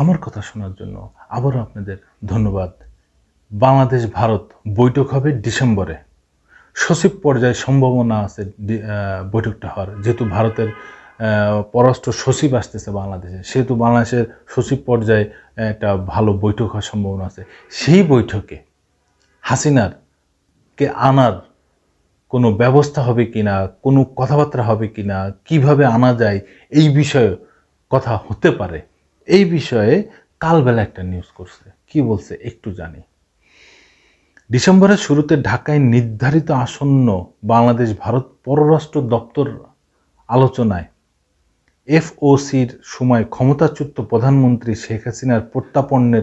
আমার কথা শোনার জন্য আবারও আপনাদের ধন্যবাদ। বাংলাদেশ ভারত বৈঠক হবে ডিসেম্বরে। সচিব পর্যায়ে সম্ভাবনা আছে বৈঠকটা হওয়ার। যেহেতু ভারতের পররাষ্ট্র সচিব আসতেছে বাংলাদেশে, সেহেতু বাংলাদেশের সচিব পর্যায়ে একটা ভালো বৈঠক হওয়ার সম্ভাবনা আছে। সেই বৈঠকে হাসিনার কে আনার কোনো ব্যবস্থা হবে কিনা, কোনো কথাবার্তা হবে কিনা, কীভাবে আনা যায়, এই বিষয়ে কথা হতে পারে। এই বিষয়ে কালবেলা একটা নিউজ করছে। কি বলছে একটু জানি। ডিসেম্বরের শুরুতে ঢাকায় নির্ধারিত আসন্ন বাংলাদেশ ভারত পররাষ্ট্র দপ্তর আলোচনায় এফওসির সময় ক্ষমতাচ্যুত প্রধানমন্ত্রী শেখ হাসিনার প্রত্যাপনের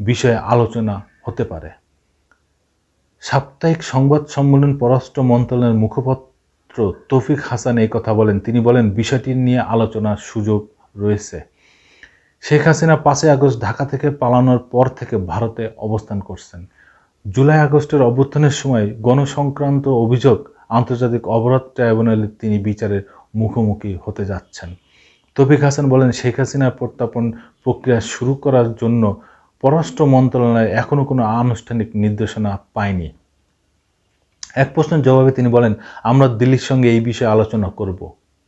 বিষয়ে আলোচনা হতে পারে। সাপ্তাহিক সংবাদ সম্মেলন পররাষ্ট্র মন্ত্রণালয়ের মুখপাত্র তৌফিক হাসান এই কথা বলেন। তিনি বলেন, বিষয়টি নিয়ে আলোচনার সুযোগ রয়েছে। শেখ হাসিনা পাঁচই আগস্ট ঢাকা থেকে পালানোর পর থেকে ভারতে অবস্থান করছেন। জুলাই আগস্টের অভ্যুত্থানের সময় গণসংক্রান্ত অভিযোগ, আন্তর্জাতিক অপরাধ ট্রাইব্যুনালে তিনি বিচারের মুখোমুখি হতে যাচ্ছেন। তফিক হাসান বলেন, শেখ হাসিনা প্রত্যাপন প্রক্রিয়া শুরু করার জন্য পররাষ্ট্র মন্ত্রণালয় এখনও কোনো আনুষ্ঠানিক নির্দেশনা পায়নি। এক প্রশ্নের জবাবে তিনি বলেন, আমরা দিল্লির সঙ্গে এই বিষয়ে আলোচনা করব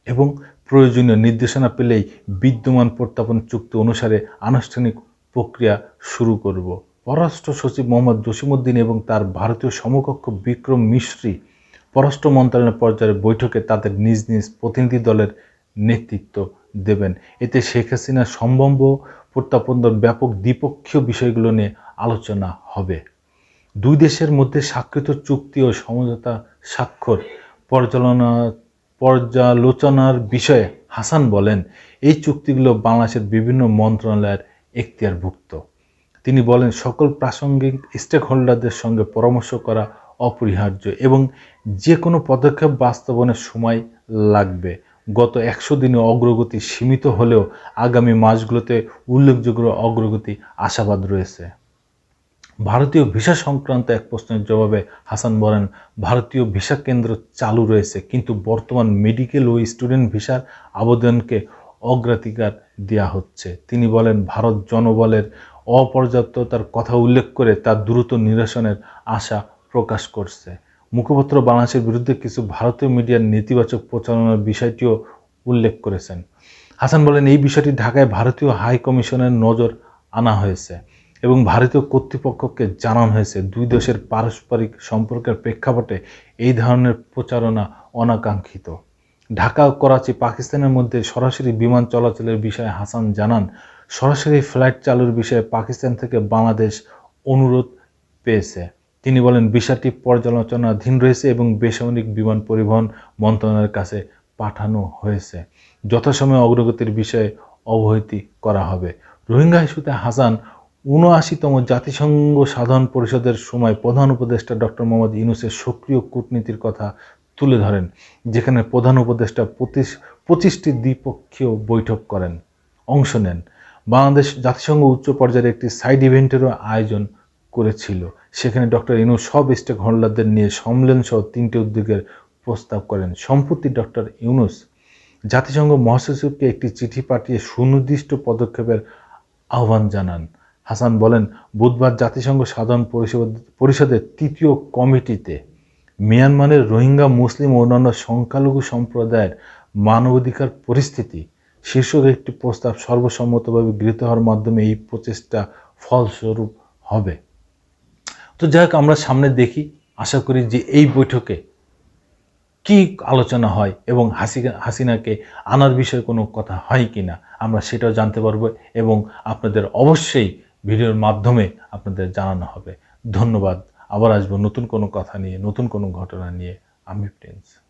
এবং প্রয়োজনীয় নির্দেশনা পেলেই বিদ্যমান প্রত্যাপন চুক্তি অনুসারে আনুষ্ঠানিক প্রক্রিয়া শুরু করব। পররাষ্ট্র সচিব মোহাম্মদ জসিমুদ্দিন এবং তার ভারতীয় সমকক্ষ বিক্রম মিশ্রি পররাষ্ট্র মন্ত্রণালয় পর্যায়ের বৈঠকে তাদের নিজ নিজ প্রতিনিধি দলের নেতৃত্ব দেবেন। এতে শেখ হাসিনার সম্ভাব্য প্রত্যাপন ব্যাপক দ্বিপক্ষীয় বিষয়গুলো নিয়ে আলোচনা হবে। দুই দেশের মধ্যে স্বাক্ষরিত চুক্তি ও সমঝোতা স্বাক্ষর পর্যালোচনা পর্যালোচনার বিষয়ে হাসান বলেন, এই চুক্তিগুলো বাংলাদেশের বিভিন্ন মন্ত্রণালয়ের এখতিয়ারভুক্ত। তিনি বলেন, সকল প্রাসঙ্গিক স্টেক হোল্ডারদের সঙ্গে পরামর্শ করা অপরিহার্য এবং যে কোনো পদক্ষেপ বাস্তবনের সময় লাগবে। গত একশো দিনে অগ্রগতি সীমিত হলেও আগামী মাসগুলোতে উল্লেখযোগ্য অগ্রগতি আশাবাদ রয়েছে। ভারতীয় ভিসা সংক্রান্ত এক প্রশ্নের জবাবে হাসান বলেন, ভারতীয় ভিসা কেন্দ্র চালু রয়েছে, কিন্তু বর্তমান মেডিকেল ও স্টুডেন্ট ভিসার আবেদনকে অগ্রাধিকার দেওয়া হচ্ছে। তিনি বলেন, ভারত জনবলের অপর্যাপ্ততার কথা উল্লেখ করে তার দ্রুত নিরসনের আশা প্রকাশ করছে। মুখপাত্র বাংলাদেশের বিরুদ্ধে কিছু ভারতীয় মিডিয়ার নেতিবাচক প্রচারণার বিষয়টিও উল্লেখ করেছেন। হাসান বলেন, এই বিষয়টি ঢাকায় ভারতীয় হাই কমিশনের নজর আনা হয়েছে। এবং ভারতীয় কর্তৃপক্ষকে জানানো হয়েছে, দুই দেশের পারস্পরিক সম্পর্কের প্রেক্ষাপটে এই ধরনের প্রচারণা অনাকাঙ্ক্ষিত। ঢাকা ও করাচি, পাকিস্তানের মধ্যে সরাসরি বিমান চলাচলের বিষয়ে হাসান জানান, সরাসরি ফ্লাইট চালুর বিষয়ে পাকিস্তান থেকে বাংলাদেশ অনুরোধ পেয়েছে। তিনি বলেন, বিষয়টি পর্যালোচনাধীন রয়েছে এবং বেসামরিক বিমান পরিবহন মন্ত্রণালয়ের কাছে পাঠানো হয়েছে। যথাসময়ে অগ্রগতির বিষয়ে অবহিতি করা হবে। রোহিঙ্গা ইস্যুতে হাসান উনআশিতম জাতিসংঘ সাধারণ পরিষদের সময় প্রধান উপদেষ্টা ডক্টর মোহাম্মদ ইউনুসের সক্রিয় কূটনীতির কথা তুলে ধরেন, যেখানে প্রধান উপদেষ্টা পঁচিশ, পঁচিশটি দ্বিপক্ষীয় বৈঠক করেন। অংশ নেন। বাংলাদেশ জাতিসংঘ উচ্চ পর্যায়ের একটি সাইড ইভেন্টেরও আয়োজন করেছিল। সেখানে ডক্টর ইউনুস সব স্টেক হোল্ডারদের নিয়ে সম্মেলন সহ তিনটি উদ্যোগের প্রস্তাব করেন। সম্প্রতি ডক্টর ইউনুস জাতিসংঘ মহাসচিবকে একটি চিঠি পাঠিয়ে সুনির্দিষ্ট পদক্ষেপের আহ্বান জানান। হাসান বলেন, বুধবার জাতিসংঘ সাধারণ পরিষদ, পরিষদের তৃতীয় কমিটিতে মিয়ানমারের রোহিঙ্গা, মুসলিম অন্যান্য সংখ্যালঘু সম্প্রদায়ের মানবাধিকার পরিস্থিতি শীর্ষক একটি প্রস্তাব সর্বসম্মতভাবে গৃহীত হওয়ার মাধ্যমে এই প্রচেষ্টা ফলস্বরূপ হবে। তো যাই হোক, আমরা সামনে দেখি, আশা করি যে এই বৈঠকে কি আলোচনা হয় এবং হাসিনা, হাসিনাকে আনার বিষয়ে কোনো কথা হয় কি না আমরা সেটাও জানতে পারব এবং আপনাদের অবশ্যই ভিডিওর মাধ্যমে আপনাদের জানানো হবে। ধন্যবাদ। আবার আসব নতুন কোনো কথা নিয়ে, নতুন কোনো ঘটনা নিয়ে। আমি প্রিন্স